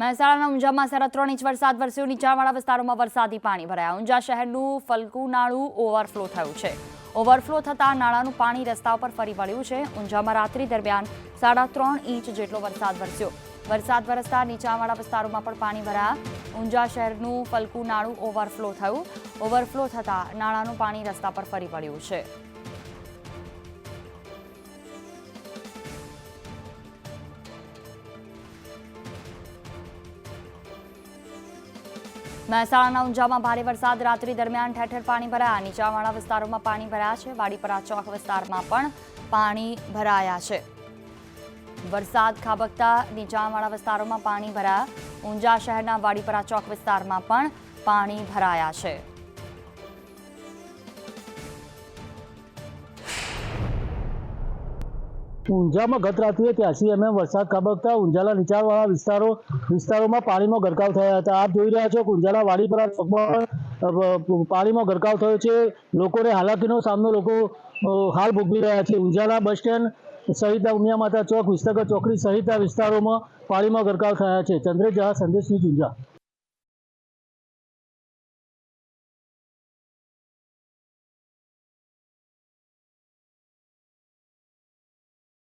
મહેસાણાના ઊંઝામાં સાડા ત્રણ ઇંચ વરસાદ વરસ્યો. નીચાણવાળા વિસ્તારોમાં વરસાદી પાણી ભરાયા. ઊંઝા શહેરનું ફલકુ નાળું ઓવરફ્લો થયું છે. ઓવરફ્લો થતાં નાળાનું પાણી રસ્તા પર ફરી વળ્યું છે. ઊંઝામાં રાત્રિ દરમિયાન સાડા ત્રણ ઇંચ જેટલો વરસાદ વરસ્યો. વરસાદ વરસતા નીચાણવાળા વિસ્તારોમાં પણ પાણી ભરાયા. ઊંઝા શહેરનું ફલકુનાળું ઓવરફ્લો થયું. ઓવરફ્લો થતાં નાળાનું પાણી રસ્તા પર ફરી વળ્યું છે. મહેસાણાના ઊંઝામાં ભારે વરસાદ રાત્રિ દરમિયાન ઠેર ઠેર પાણી ભરાયા. નીચાણવાળા વિસ્તારોમાં પાણી ભરાયા છે. વાડીપરા ચોક વિસ્તારમાં પણ પાણી ભરાયા છે. વરસાદ ખાબકતા નીચાણવાળા વિસ્તારોમાં પાણી ભરાયા. ઊંઝા શહેરના વાડીપરા ચોક વિસ્તારમાં પણ પાણી ભરાયા છે. ઊંઝામાં ગત રાત્રિએ ત્યાંસી એમએમ વરસાદ ખાબકતા ઊંઝાના નીચાણવાળા વિસ્તારો વિસ્તારોમાં પાણીમાં ગરકાવ થયા હતા. આપ જોઈ રહ્યા છો કે ઊંઝાના વાડીપરા ચોકમાં પાણીમાં ગરકાવ થયો છે. લોકોને હાલાકીનો સામનો લોકો હાલ ભોગવી રહ્યા છે. ઊંઝાના બસ સ્ટેન્ડ સહિત ઉમિયા માતા ચોક વિસનગર ચોકડી સહિતના વિસ્તારોમાં પાણીમાં ગરકાવ થયા છે. ચંદ્રજહા સંદેશ સંદેશની ઊંઝા